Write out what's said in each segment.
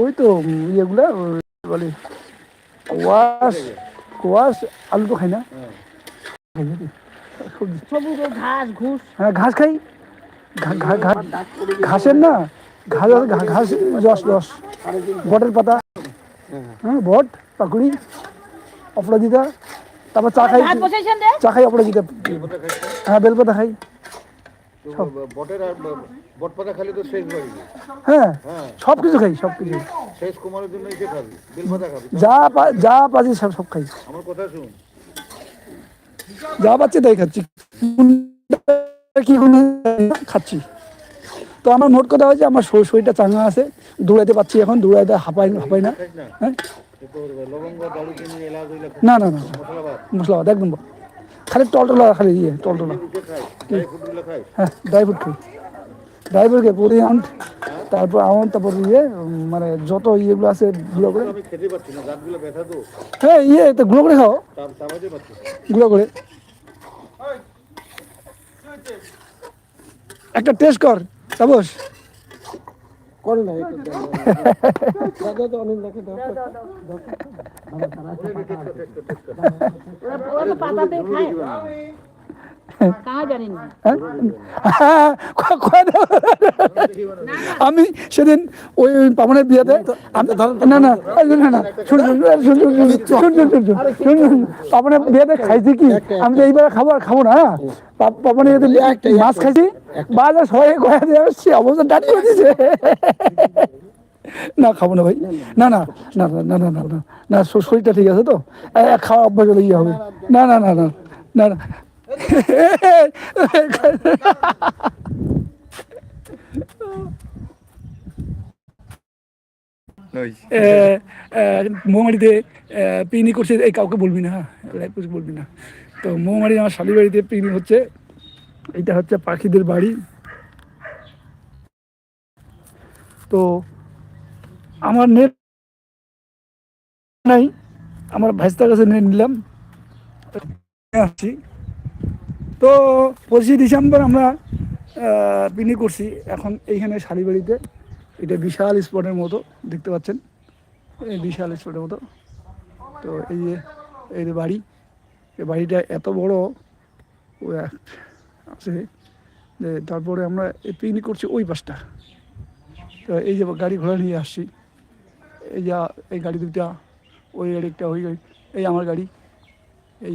ওই তো ইয়েগুলা বলে কোয়াশ কোয়াশ আলু তো খাই না। ঘাস ঘুষ। হ্যাঁ ঘাস খাই। ঘাসের না ঘাস ঘাস রস রস। বটের পাতা হ্যাঁ বট পাকুড়ি অপরাজিতা তারপর চা খাই। চা খাই অপরাজিতা। হ্যাঁ বেলপাতা খাই। বটের আর বট খালি তো শেষ বাড়ি হ্যাঁ হ্যাঁ। সব কিছু খাই সব কিছু। শেষ কুমারের জন্য এসে খাবি বেল খাবি। যা পা- যা পাচ্ছি সব সব খাই। আমার কথা শুন যা পাচ্ছি তাই খাচ্ছি। কি খাচ্ছি। তো আমার মোট কথা হচ্ছে আমার শরীরটা চাঙ্গা আছে দৌড়াইতে পারছি এখন দৌড়াইতে হাঁপাই হাঁপাই না। না। হ্যাঁ? না না না মশলা একদম। খালি টলটলা, খালি ইয়ে টলটলা। হ্যাঁ ড্রাই ফ্রুট খাই ড্রাই ফ্রুট খাই তারপর আউন্ট তারপর ইয়ে মানে যত ইয়েগুলো আছে, গুলো করে। হ্যাঁ ইয়ে তো গুলো করে খাও। গুলো করে। একটা টেস্ট কর, তাপস। কর না এটা দাদা তো পাতাতে খায়। আমি সেদিন ওই পাবনের বিয়েতে না না না না পাবনের বিয়েতে খাইছি কি আমি তো এইবার খাব আর খাব না পাবনের মাছ খাইছি বাজার সবাই গয়া দিয়ে সে অবস্থা দাঁড়িয়ে দিছে না খাব না ভাই না না না না না না না না শরীরটা ঠিক আছে তো খাওয়া অভ্যাস হলে ইয়ে হবে না না না না না মৌমারিতে পিকনিক করছে, এই কাউকে বলবি না হ্যাঁ কিছু বলবি না। তো মৌমারি আমার শালি বাড়িতে পিকনিক হচ্ছে, এটা হচ্ছে পাখিদের বাড়ি। তো আমার নেট নাই, আমার ভাইস্তার কাছে নেট নিলাম। আসছি। তো পঁচিশে ডিসেম্বর আমরা পিকনিক করছি। এখন এইখানে শালিবাড়িতে এটা বিশাল স্পটের মতো, দেখতে পাচ্ছেন? এই বিশাল স্পটের মতো। তো এই যে এই যে বাড়ি। এই বাড়িটা এত বড়, ও আছে। যে তারপরে আমরা এই পিকনিক করছি ওই পাশটা। তো এই যে গাড়ি ঘোড়া নিয়ে আসছি। এই যা, এই গাড়ি দুটা ওই গাড়ি একটা ওই গাড়ি, এই আমার গাড়ি। এই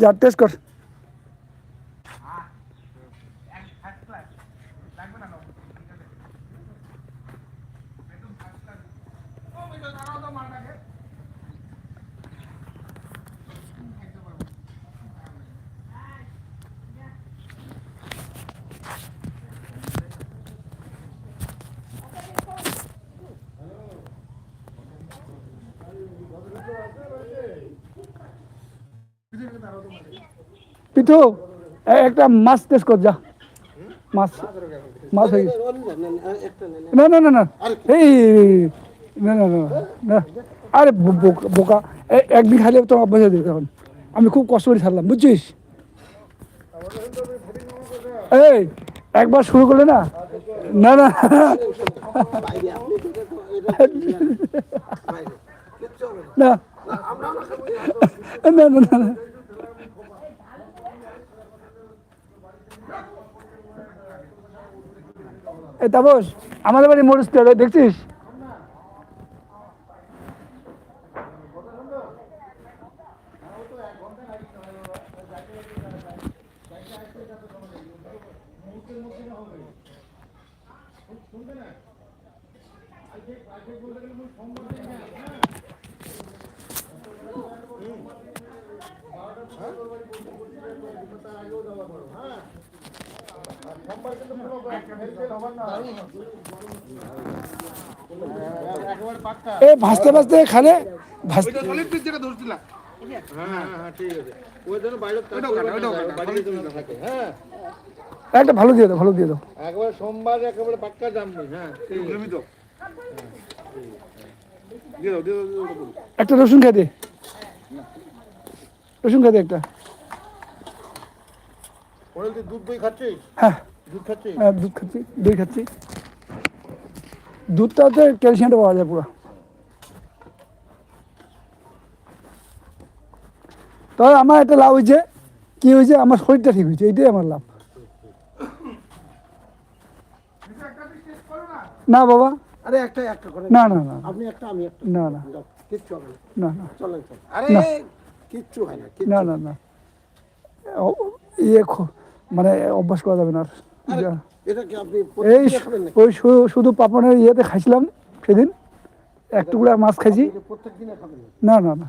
यार टेस्ट कर. हाँ। পিঠু একটা মাছ টেস্ট কর, যা। মাছ মাছ হয়ে গেছে। না না না না। এই না না না না আরে বোকা একদিন খাইলে তো অভ্যাস হয়ে তখন। আমি খুব কষ্ট করে ছাড়লাম, বুঝছিস? এই, একবার শুরু করলে না না না। না না না না। এই তাপস আমাদের বাড়ি মরিচ দেখছিস? এই ভাসতে ভাসতে এখানে একটা ভালো দিয়ে দাও ভালো দিয়ে দাও। একবার সোমবার একেবারে পাক্কা জামনি হ্যাঁ একটা রসুন খেতে রসুন খেতে একটা। দুধ দই খাচ্ছিস? হ্যাঁ। দুধ খাচ্ছিস? হ্যাঁ, দুধ খাচ্ছি দই খাচ্ছি। দুধটাতে ক্যালসিয়ামটা পাওয়া যায় পুরো। তবে আমার একটা লাভ হয়েছে কি হয়েছে? আমার শরীরটা ঠিক হয়েছে এইটাই আমার লাভ। না বাবা। আরে একটা একটা করে না না না আপনি একটা আমি একটা। না না। কিচ্ছু হবে না। না না। চলেন আরে না। কিচ্ছু হয় না না না না। ও- ইয়ে মানে অভ্যাস করা যাবে না আর। এই ওই শুধু পাপনের ইয়েতে খাইছিলাম সেদিন। এক টুকরা মাছ খাইছি? না না না।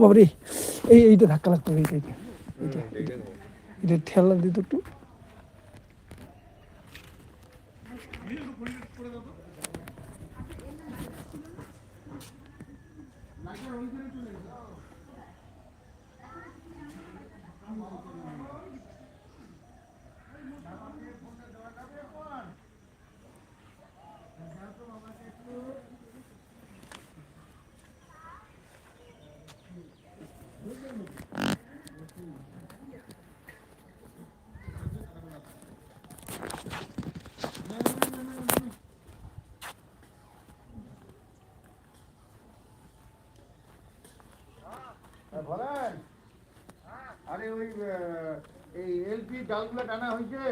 বাবারে এই এইটা ধাক্কা লাগতো এইটা এইটা এটা ঠেলা দিত একটু। হ্যাঁ, হ্যাঁ, আরে ওই এই এলপি ডালগুলো টানা হয়েছে।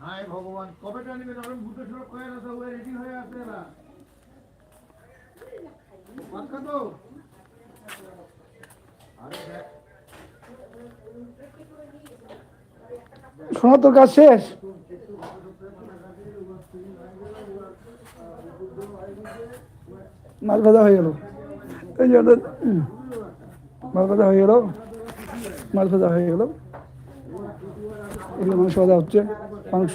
হায় ভগবান, কবে টানিবেন ওরকম ভূত সুরক্ষা রেডি হয়ে আছে না শোনা তোর কাজ শেষ? মাছ ভাজা হয়ে গেল। এই যে, মাছ ভাজা হয়ে গেল। মাছ ভাজা হয়ে গেল। এগুলো মাংস ভাজা হচ্ছে, মাংস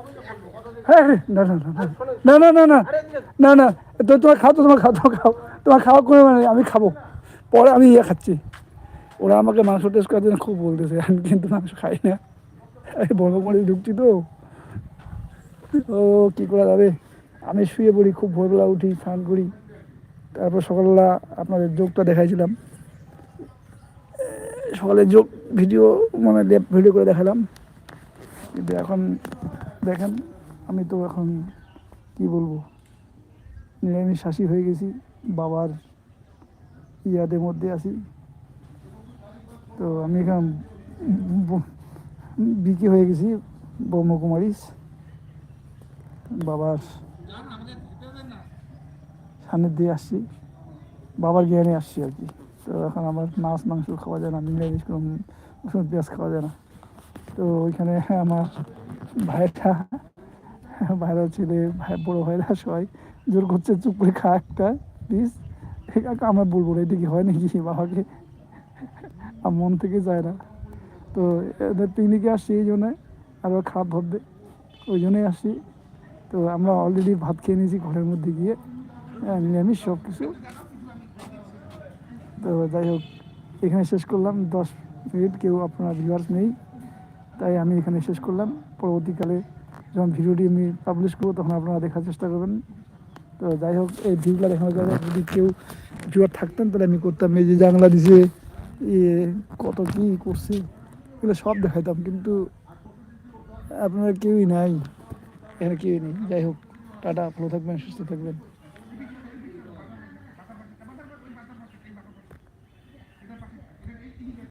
হ্যাঁ হ্যাঁ, না না না না না না না না তো তোমার খাও তো তোমার খাও তোমার খাও তোমার খাওয়া কোনো মানে আমি খাব পরে আমি ইয়ে খাচ্ছি ওরা আমাকে মাংস টেস্ট করার জন্য খুব বলতেছে আমি কিন্তু মাংস খাই না বড় করে ঢুকছি তো ও কী করা যাবে আমি শুয়ে পড়ি খুব ভোরবেলা উঠি স্নান করি তারপর সকালবেলা আপনাদের যোগটা দেখাইছিলাম সকালে যোগ ভিডিও মানে ভিডিও করে দেখালাম কিন্তু এখন দেখেন আমি তো এখন কি বলব? নিরামিষাসী হয়ে গেছি, বাবার ইয়াদের মধ্যে আছি। তো আমি এখন বিকি হয়ে গেছি, ব্রহ্মকুমারী। বাবার সান্নিধ্যে আসছি, বাবার জ্ঞানে আসছি আর কি। তো এখন আমার মাছ, মাংস খাওয়া যায় না নিরামিষ কোনো রসুন পেঁয়াজ খাওয়া যায় না। তো ওইখানে আমার ভাইটা ভাইরা ছেলে ভাই বড় ভাইরা সবাই জোর করছে চুপ করে খা একটা প্লিজ আমরা বলব এটা কি হয় নাকি বাবাকে? আর মন থেকে যায় না। তো এদের পিকনিকে আসছি এই জন্যে আরও খারাপ ভাববে ওই জন্যই আসছি। তো আমরা অলরেডি ভাত খেয়ে নিয়েছি ঘরের মধ্যে গিয়ে হ্যাঁ, নিরামিষ সব কিছু তো যাই হোক এখানে শেষ করলাম। দশ মিনিট কেউ আপনার ভিউয়ার্স নেই তাই আমি এখানে শেষ করলাম। পরবর্তীকালে যখন ভিডিওটি আমি পাবলিশ করব, তখন আপনারা দেখার চেষ্টা করবেন। তো যাই হোক, এই ভিউগুলো দেখানোর জন্য যদি কেউ ভিউয়ার থাকতেন, তাহলে আমি করতাম। এই যে জানলা দিছে ইয়ে কত কী করছি, এগুলো সব দেখাইতাম, কিন্তু আপনারা কেউই নাই, এখানে কেউই নেই। যাই হোক, টাটা, ভালো থাকবেন, সুস্থ থাকবেন।